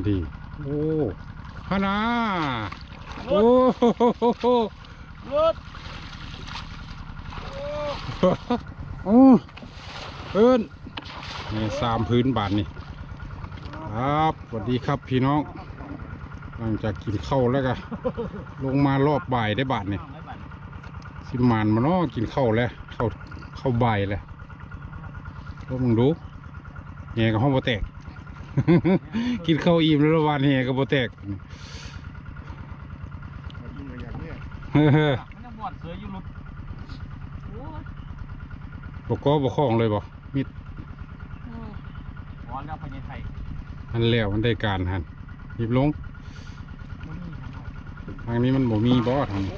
นดีโอ้ฮานาโอ้โหรถโอ้เอิ้นนี่สามพื้นบาทนี่ครับสวัสดีครับพี่น้องหลังจากกินข้าวแล้วก็ลงมารอบบ่ายได้บาทนี่ไม่บันสิมานมาเนาะกินข้าวแล้วข้าวข้าวบ่ายแล้วก็มึงดูแหงกับห้องบ่แตก กินข้าวอิ่มแล้วละวันแหงกับบ่แตกยิงเลยอย่างเนี้ยมันยังบอดเสืออยู่รถโอ้ยบ่ก็บ่คล้องเลยบ่มิดบอดแล้วพญาไทยอันแล้วมันได้การหันหยิบลงมันมีทางออกทางนี้มันบ่มีบ่ทางนี้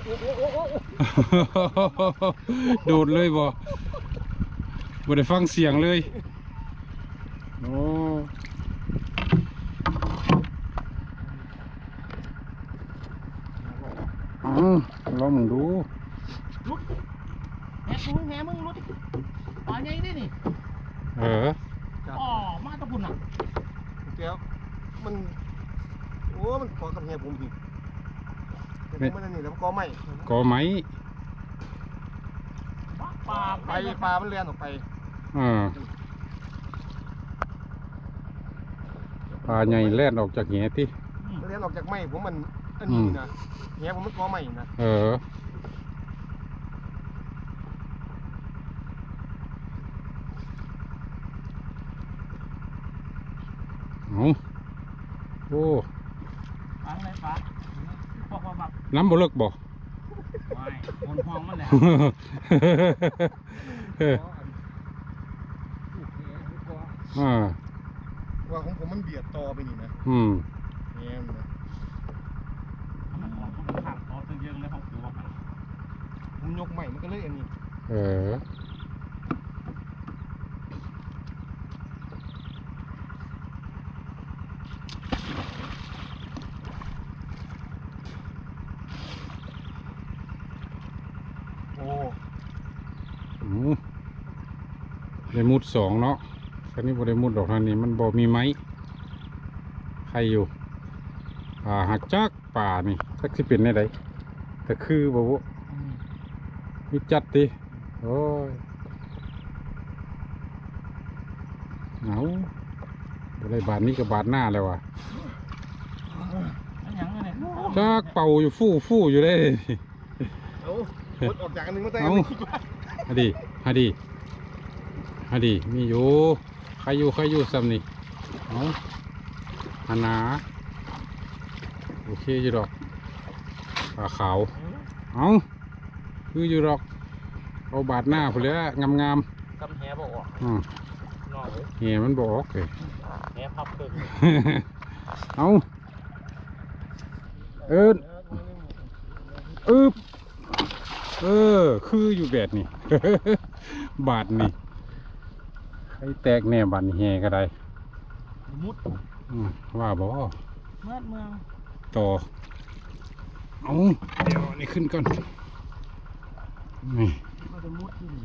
โดดเลยบ่บ่ได้ฟังเสียงเลยโอ้อื มลองมึงดูลุดแหมึงแหมึงลุดปลาใหญ่ได้นี่เอออ๋อมาตะปุ่นอะแก้วมันโอ้มันขอกับเฮียผมผิดแต่ผมมันอันนี่แล้วก็ไม่ก็ไหมปลาไปปลามันเลียนออกไปอ่าปลาใหญ่แล่นออกจากแหที่มันเลียนออกจากไม้ผมมัน อันนี้นะเฮียผมมันก็ไม่นะเออ เอาโอ้ปลาอะไรปลาพวกว่าแบบน้ำบ่เลิกบ่ ไม่คนห้องมันแหละเอออ่าว่าของผมมันเบียดต่อไปนี่นะอืมเฮียมันนะ มันออกมันขังต่อตึงเยอะเลยของตัวมันผมยกไม้มันก็เลยอันนี้เออโอ้อืมได้มุดสองเนาะคันนี้บ่ได้มุดดอกทางนี้มันบ่มีไม้ใครอยู่ป่าหักจัก ป่านี่จักสิเป็นได้ไดแต่คือบ่บ่มีจัดติโอ้ยเอาบ่ได้บาทนี้กับบาทหน้าแล้วว่ะมันหยังไงเนี่ยจักเป่าอยู่ฟู่ฟู่อยู่ได้เอ้าหมดออกจากอันหนึงมาแต่เอาอันหนึงฮะดีฮะดีฮะดีมีอยู่ใครอยู่ใครอยู่ซ้ำนี่เอาอันนา โอเคอยู่ดอกปลาขาว เอาคืออยู่ดอก เอาบาดหน้าพอแล้วงามงามกำแหบ่ออกๆอืมนอกเลยเหี่ยมันบออกเลยแหพับเพิ่มเอาเอินอึบเออ คืออยู่แบบนี้ บาดนี่ให้แตกแน่บาดนี่แห่ก็ได้มุดอืมว่าบ่เมื่อเมือง ต่อเอาเดี๋ยวอันนี่ขึ้นก่อนนี่ก็จะมุดที่นี่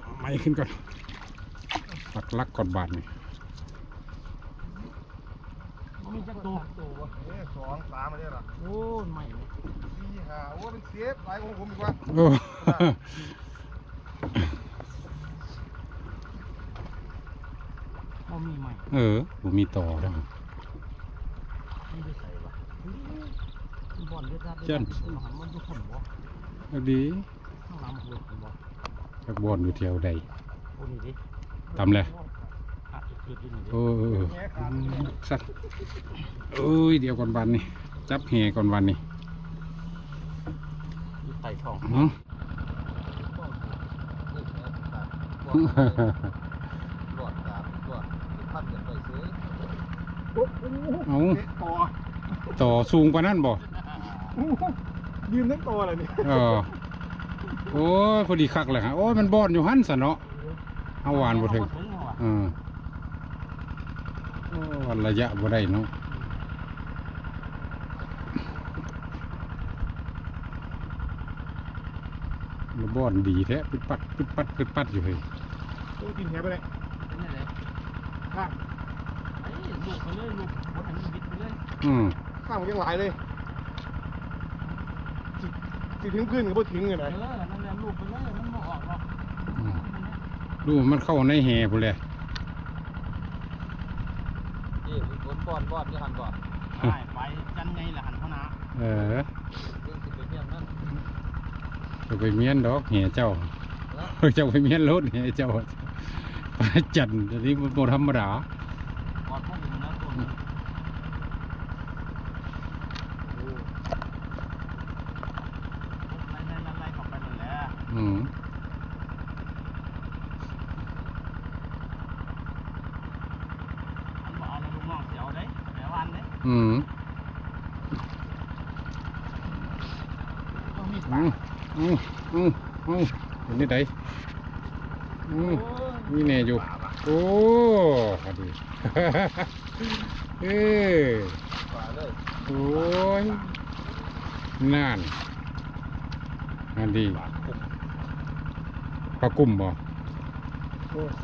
เอาไม้ขึ้นก่อนปักลักก่อนบาดนี่มันมีจักตัวเอ้ยสองสามมาได้หรอโอ้ยใหม่เลยสี่ห้าโอ้เป็นเซฟหลายของผมอีกว่าโอ้มันมีใหม่เออบ่มีต่อแล้ว ไม่ได้ใส่วะบอลเลือดราด จันหันมันดูขุ่นวะเอาดีข้างหลังมันขุ่นวะจักบอลอยู่แถวใดตำเลยโอ้เออสัตว์เอ้ยเดี๋ยวก่อนวันนี่จับแหก่อนวันนี่อยู่ท้องเนาะหลอดตามหลอดพัดกันไปซื้อเอาต่อต่อสูงกว่านั้นบ่ ยืนทั้งตัวเลยนี่เออโอ้ยพอดีคักเลยฮะโอ้ยมันบอนอยู่หันสะเนาะเอาหวานบ่ถึงถึงว่ะเออโอ้วันระยะบ่ได้เนาะมันบอนดีแท้ปิดปัดปิดปัดปิดปัดอยู่เฮ้ยตัวกินแหไปเลยเป็นไงเลยข้างไอ้ลูกไปเลยลูกบนอืมข้ามยังหลายเลยสิ สิถึงพื้นก็บ่ถึงเลยเอนะอนั่นแหละลูกไปเลยมันบ่ออกหรอกอืมดูมันเข้าในแห่พุ่นเลยนี่ฝนบ่อนบ่อนจะหันบ่อนได้ไปจันไงล่ะหันเขานะเออเรื่องสิเป็นเรื่องนั้นจะไปเมียนดอกแห่เจ้าเจ้าไปเมียนรถแห่เจ้าไปจันทร์อันนี้มันบ่ธรรมดา ออกพวกอยู่นะตัวนึงไล่ไล่ไล่ไล่เข้าไปเลยแหละ อืมมันบอกเอาในลูกน้องเสียวเด้แม่วันเด้อืมต้องมีอืปากมอืมอืมอืมเห็นนี่ไดอืมนี่แน่อยู่ โอ้พอดีเออป่าเลยโอ้ยนานอันดีป ลากุ่มบ่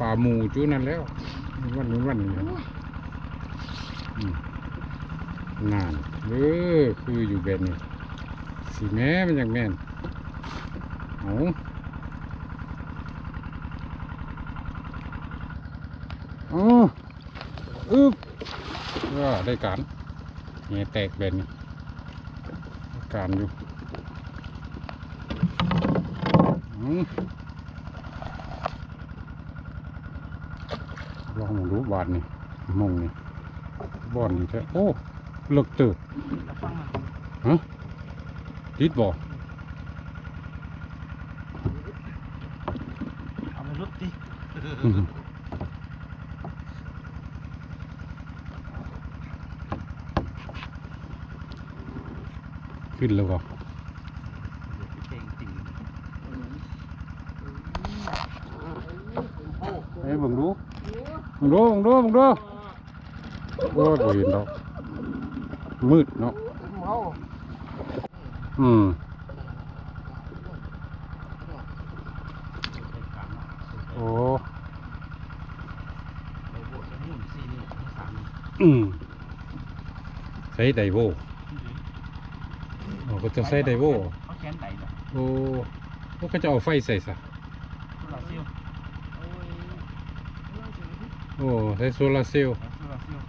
ปลาหมูจูนั่นแล้ววันนี้วันนี้อืมนานเออคืออยู่แบบนี้สีแม่มันอย่างแม่นเอาอ๋ออึ๊บก็ได้การเงี้ยแตกแบบนี้ได้การอยู่อืม ลองมาดูบาทนี่มงนี่บอนนี่แท้โอ้เลิกเติบแล้วฟังมันฮะติดบ่เอาไปรุดดิอืมขึ้นแล้วบ่เก่งจริง เอ้ยเบิ่งดู เบิ่งดูเบิ่งดูเบิ่งดูโอ้ยบ่เห็นดอกมืดเนาะอืมโอ้ไปโบกจะหมุนสี่นิ้วสามนิ้วอืมใช้ไดโวอ๋อก็จะใช้ไดโวเขาแขนไหนเหรอโอ้โอ้ก็จะเอาไฟใส่ซะ โซลาร์เซลล์ โอ้ใช้โซลาร์เซลล์โซลาร์เซลล์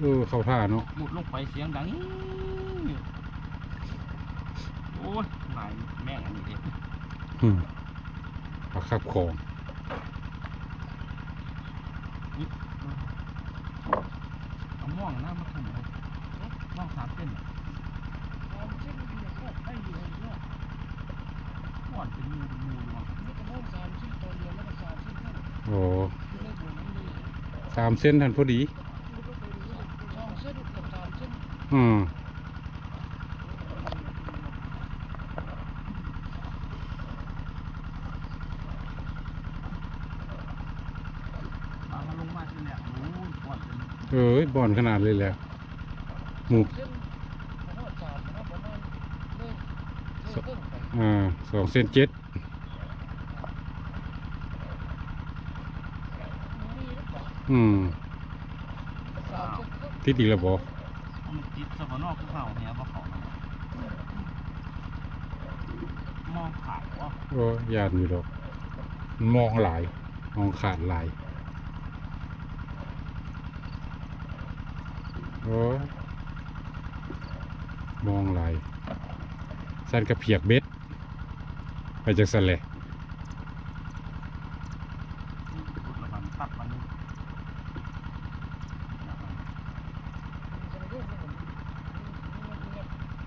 เออเข้าท่าเนาะมุดลงไปเสียงดังอี๊ดโอ้ยหมายแม่งอันนี้เด็อืมปลาคับคองเอาม่วงหน้ามาถุ่มเลยม่วงสามเส้นเหรอม่วนเป็นมูเป็นมูอยู่ว่ะโอ้ สามเส้นทันพอดีอืมเอ้ยม่วนเป็นเอ้ยบอนขนาดเลยแหละหมูอ่าสองเส้นเจ็ด อืมติดอีกแล้วบอมันติดสะบนอกภูเขาเนี่ยบ่เขาเนาะมองขาวอะโอ้ยานอยู่ดอกมันมองหลาย มองขาดหลายโอ้ยมองหลายสันกระเพียกเบ็ด ไปจากสันเลย ระวังตัดมันนี่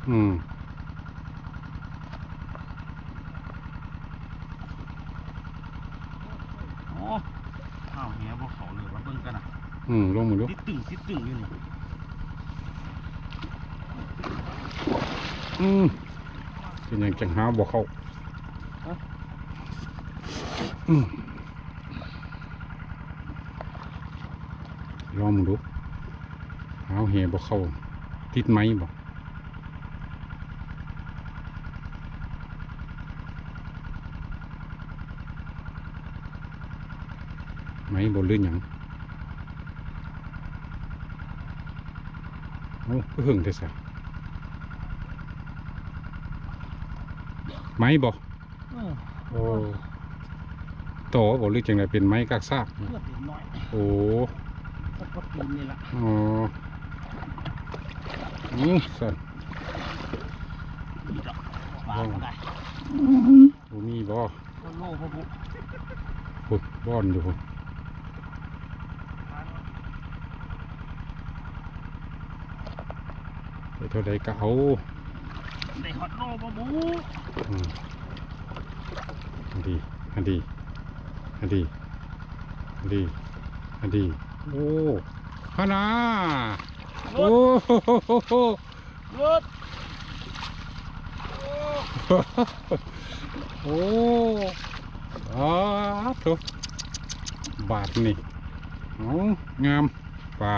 อืมโอ้ข้าวเหี้ยบ่เขาเลยว่าเบิ่งกันน่ะอืมลงมือดูติดตึงติดตึงอยู่นี่อืมเป็นอย่างจังหาบ่เข้าอืมลองมึงดูหาเหบ่เข้าติดไหมบ่ ไหมบ่ลื่นหยังโอ้ก็หึงเถอะสะไม้บ่เออโอ้โตบ่หรือจังไดเป็นไม้กักซากเพื่อเป็นน้อยโอ้ก็ก็ปีนนี่ละอ๋ออือสั่นนี่ดอกปลาก็ได้บ่มีบ่ก็โล่พะบุพุดบ่อนอยู่พุ่นไป เท่าใดก็เอาได้ฮอตโล่พะบุอืมอันดีอันดีอันดีอันดีอันดีโอ้ฮานารโอ้ถโหรถโอ้อาทุบาทนี่เอางามป่า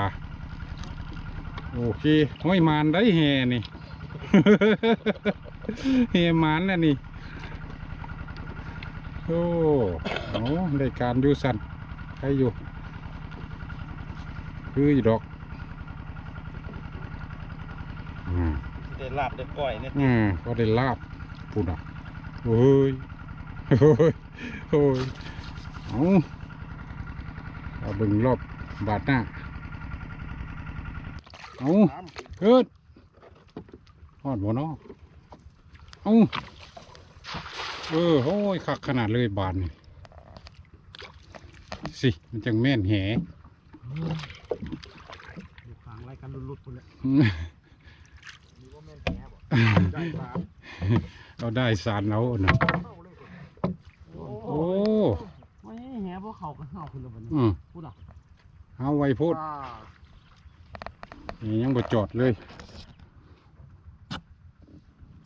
โอเคห้อยมานได้แห่นี่ แห่มานแล้วนี่ โอ้เอาได้การอยู่สันใครอยู่ คืออยู่ดอกอืมได้ลาบได้ก้อยเนี่ยอืมก็ได้ลาบพูดอะโอ้ยโอ้ยโอ้ยเอาเอาเบิ่งรอบบาดหน้า เอาเกิดฮอดบ่เนาะเอาเออโอ้ยคักขนาดเลยบานนี่สิมันจังแม่นแหดูขางไรกันลุดๆคนละอืมได้ปลาเราได้สารเอานะเข้าเลยคนโอ้ไม่แหพวกเขากันเห่าคนละวันนี้อืมพูดอะเอาไว้พูดปลา นี่ยังบ่จอดเลย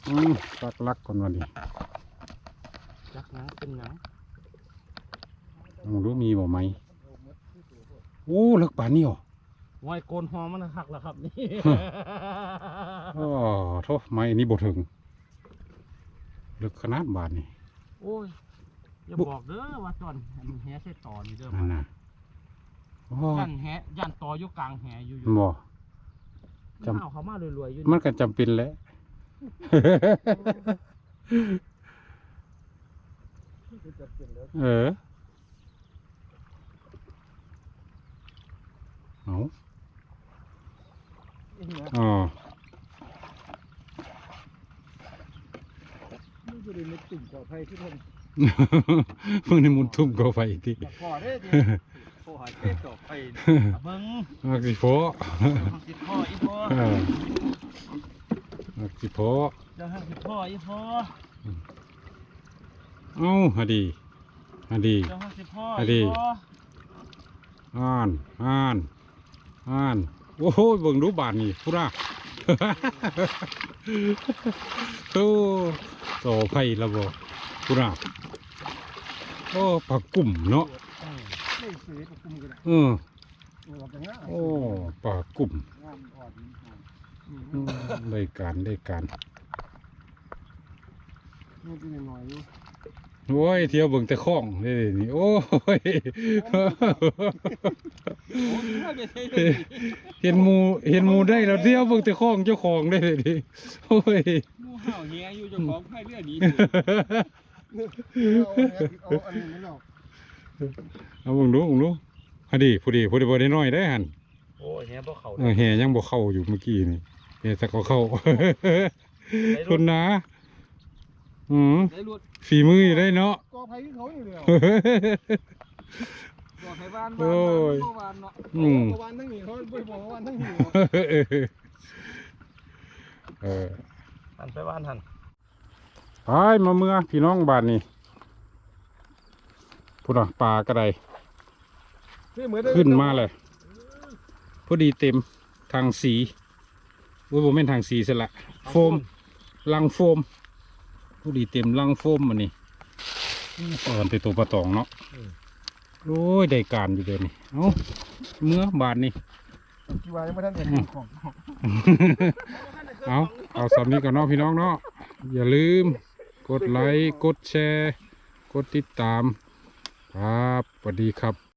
อืมลักลักๆก่อนวันนี้จักนะเป็นหยังลองดูมีบ่ไหมโอ้เลิกป่านนี้เหรอวายโกนหอมันหักแล้วครับนี่อ๋อโทษไม้นี่บ่ถึงเลิกขนาดบาทนี่โอ้ยอย่าบอกเด้อว่าจอนมันแหใส่ต่อนี่เด้อนั่นน่ะโอ้ยันแหยันต่ออยู่กลางแหอยู่อยู่บ่ จำ เอาเขามารวยๆอยู่มันก็จำเป็นแหล้วจะเปลี่ยนแล้วเออ เอานี่นะอ๋อนี่จะได้ไม่ตุ่มก่อไฟที่ทนมึงนี่มุนทุ่มเข้าไปอีกทีตะขอได้ดิ โอ้หายเต้ก่อไฟเบิ้งมักสิโพะสิพ่ออีพ่อเออมักสิโพะเจ้าหักสิพ่ออีพ่อเอ้าฮะดีฮะดีเจ้าหักสิพ่ออะดีอีพ่ออ่านอ่านอ่านโอ้โหเบิ่งดูบาทนี่พุระโอ้โตไผ่ละบ่พุระโอ้ผักกุ่มเนาะ ไม่เสียกับคุมกันนะเออโอ้แต่ง่ายโอ้ปลากุ่มงามอ่อนอืมได้การได้การนี่เป็นหน่อยอยู่โอ้ยเที่ยวเบิ่งแต่คลองเลยนี่โอ้ยเห็นหมูเห็นหมูได้แล้วเที่ยวเบิ่งแต่คลองเจ้าของได้เลยดิโอ้ยหมูเห่าเฮียอยู่เจ้าของไผ่เรือดีเอาอันนี้ไม่เอา เอาเบิ่งดูเบิ่งดูพอดีพอดีพอดีบ่ได้น้อยได้หั่นโอ้ยเฮียพวกเขาเออแห่ยังบ่เข้าอยู่เมื่อกี้นี่แห่แต่ก็เข้าคนนะอืมได้รุดฝีมืออยู่ได้เนาะก่อไฟที่เขาอยู่เลยบอกให้บ้านโอ้ยเมื่อวานเนาะอืมเมื่อวานทั้งนี้เขาไม่บอกว่าวันทั้งนี้เออหันไปบ้านหันไปมาเมื่อพี่น้องบ้านนี่ พูดอะปลากระไดขึ้นมาเลย พอดีเต็มทางสีว่าผมเป็นทางสีสละ โฟม ลังโฟม พอดีเต็มลังโฟมมันนี่อ่อนไปตัวปลาตองเนาะโอ้ยได้การอยู่เลยนี่ เอาเมื่อบาทนี่กี่วันไม่ทันเห็นของ เอาเอาสำนี้กันเนาะพี่น้องเนาะ อย่าลืม กดไลค์ กดแชร์ กดติดตาม ครับสวัสดีครับ